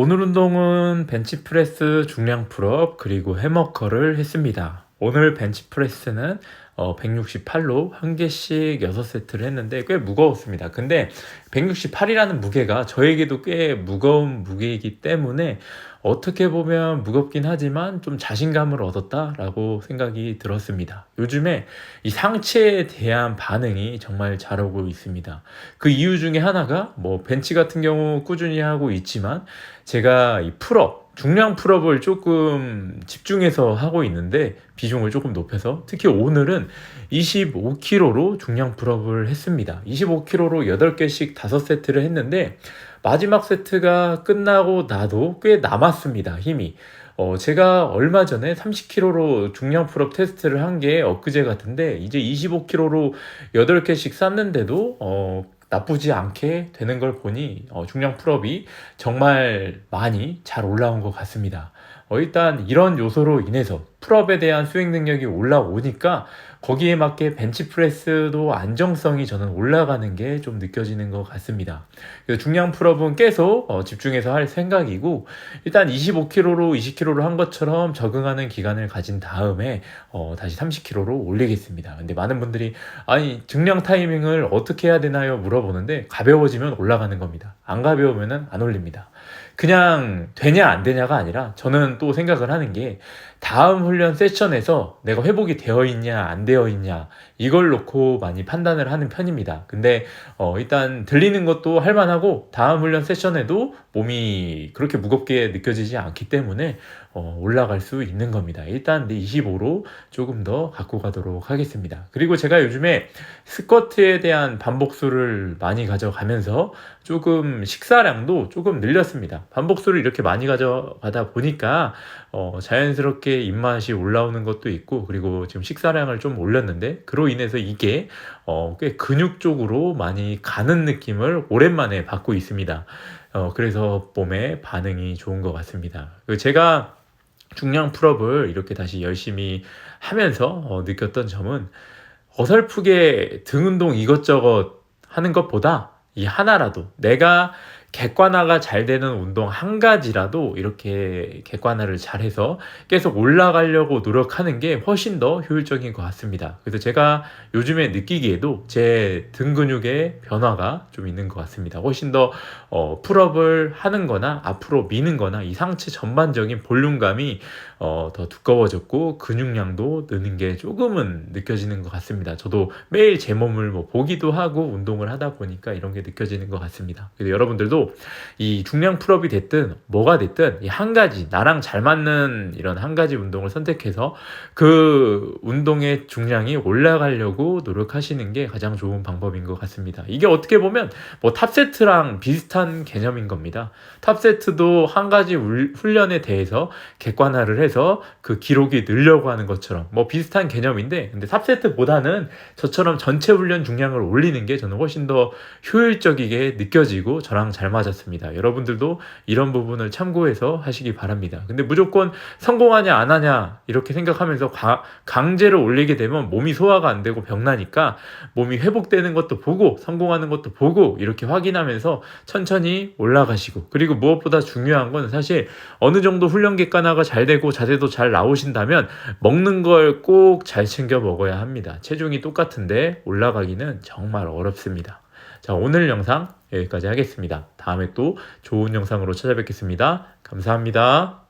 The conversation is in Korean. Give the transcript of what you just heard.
오늘 운동은 벤치프레스 중량 풀업 그리고 해머커를 했습니다. 오늘 벤치프레스는 어, 168로 한 개씩 6세트를 했는데 꽤 무거웠습니다. 근데 168이라는 무게가 저에게도 꽤 무거운 무게이기 때문에 어떻게 보면 무겁긴 하지만 좀 자신감을 얻었다라고 생각이 들었습니다. 요즘에 이 상체에 대한 반응이 정말 잘 오고 있습니다. 그 이유 중에 하나가 뭐 벤치 같은 경우 꾸준히 하고 있지만 제가 이 풀업 중량 풀업을 조금 집중해서 하고 있는데 비중을 조금 높여서 특히 오늘은 25kg로 중량 풀업을 했습니다. 25kg로 8개씩 5세트를 했는데 마지막 세트가 끝나고 나도 꽤 남았습니다. 힘이. 어, 제가 얼마 전에 30kg로 중량 풀업 테스트를 한 게 엊그제 같은데 이제 25kg로 8개씩 쌌는데도 어, 나쁘지 않게 되는 걸 보니 어, 중량 풀업이 정말 많이 잘 올라온 것 같습니다. 어, 일단 이런 요소로 인해서 풀업에 대한 수행 능력이 올라오니까 거기에 맞게 벤치프레스도 안정성이 저는 올라가는 게 좀 느껴지는 것 같습니다. 중량 풀업은 계속 어, 집중해서 할 생각이고 일단 25kg로 20kg로 한 것처럼 적응하는 기간을 가진 다음에 어, 다시 30kg로 올리겠습니다. 근데 많은 분들이 아니 증량 타이밍을 어떻게 해야 되나요? 물어보는데 가벼워지면 올라가는 겁니다. 안 가벼우면 안 올립니다. 그냥 되냐 안 되냐가 아니라 저는 또 생각을 하는 게 다음 훈련 세션에서 내가 회복이 되어 있냐 안 되어 있냐 이걸 놓고 많이 판단을 하는 편입니다. 근데 어 일단 들리는 것도 할만하고 다음 훈련 세션에도 몸이 그렇게 무겁게 느껴지지 않기 때문에 어 올라갈 수 있는 겁니다. 일단 내 25로 조금 더 갖고 가도록 하겠습니다. 그리고 제가 요즘에 스쿼트에 대한 반복수를 많이 가져가면서 조금 식사량도 조금 늘렸습니다. 반복수를 이렇게 많이 가져가다 보니까 어 자연스럽게 입맛이 올라오는 것도 있고 그리고 지금 식사량을 좀 올렸는데 그로 인해서 이게 어 꽤 근육 쪽으로 많이 가는 느낌을 오랜만에 받고 있습니다. 어 그래서 몸에 반응이 좋은 것 같습니다. 그리고 제가 중량 풀업을 이렇게 다시 열심히 하면서 어, 느꼈던 점은 어설프게 등 운동 이것저것 하는 것보다 이 하나라도 내가 객관화가 잘 되는 운동 한 가지라도 이렇게 객관화를 잘해서 계속 올라가려고 노력하는 게 훨씬 더 효율적인 것 같습니다. 그래서 제가 요즘에 느끼기에도 제 등 근육의 변화가 좀 있는 것 같습니다. 훨씬 더 어, 풀업을 하는 거나 앞으로 미는 거나 이 상체 전반적인 볼륨감이 어, 더 두꺼워졌고 근육량도 느는 게 조금은 느껴지는 것 같습니다. 저도 매일 제 몸을 뭐 보기도 하고 운동을 하다 보니까 이런 게 느껴지는 것 같습니다. 그래서 여러분들도 이 중량 풀업이 됐든 뭐가 됐든 이 한 가지 나랑 잘 맞는 이런 한 가지 운동을 선택해서 그 운동의 중량이 올라가려고 노력하시는 게 가장 좋은 방법인 것 같습니다. 이게 어떻게 보면 뭐 탑세트랑 비슷한 개념인 겁니다. 탑세트도 한 가지 훈련에 대해서 객관화를 해서 그 기록이 늘려고 하는 것처럼 뭐 비슷한 개념인데 근데 탑세트보다는 저처럼 전체 훈련 중량을 올리는 게 저는 훨씬 더 효율적이게 느껴지고 저랑 잘 맞았습니다. 여러분들도 이런 부분을 참고해서 하시기 바랍니다. 근데 무조건 성공하냐 안 하냐 이렇게 생각하면서 가, 강제로 올리게 되면 몸이 소화가 안 되고 병나니까 몸이 회복되는 것도 보고 성공하는 것도 보고 이렇게 확인하면서 천천히 올라가시고 그리고 무엇보다 중요한 건 사실 어느 정도 훈련 객관화가 잘 되고 자세도 잘 나오신다면 먹는 걸 꼭 잘 챙겨 먹어야 합니다. 체중이 똑같은데 올라가기는 정말 어렵습니다. 자, 오늘 영상 여기까지 하겠습니다. 다음에 또 좋은 영상으로 찾아뵙겠습니다. 감사합니다.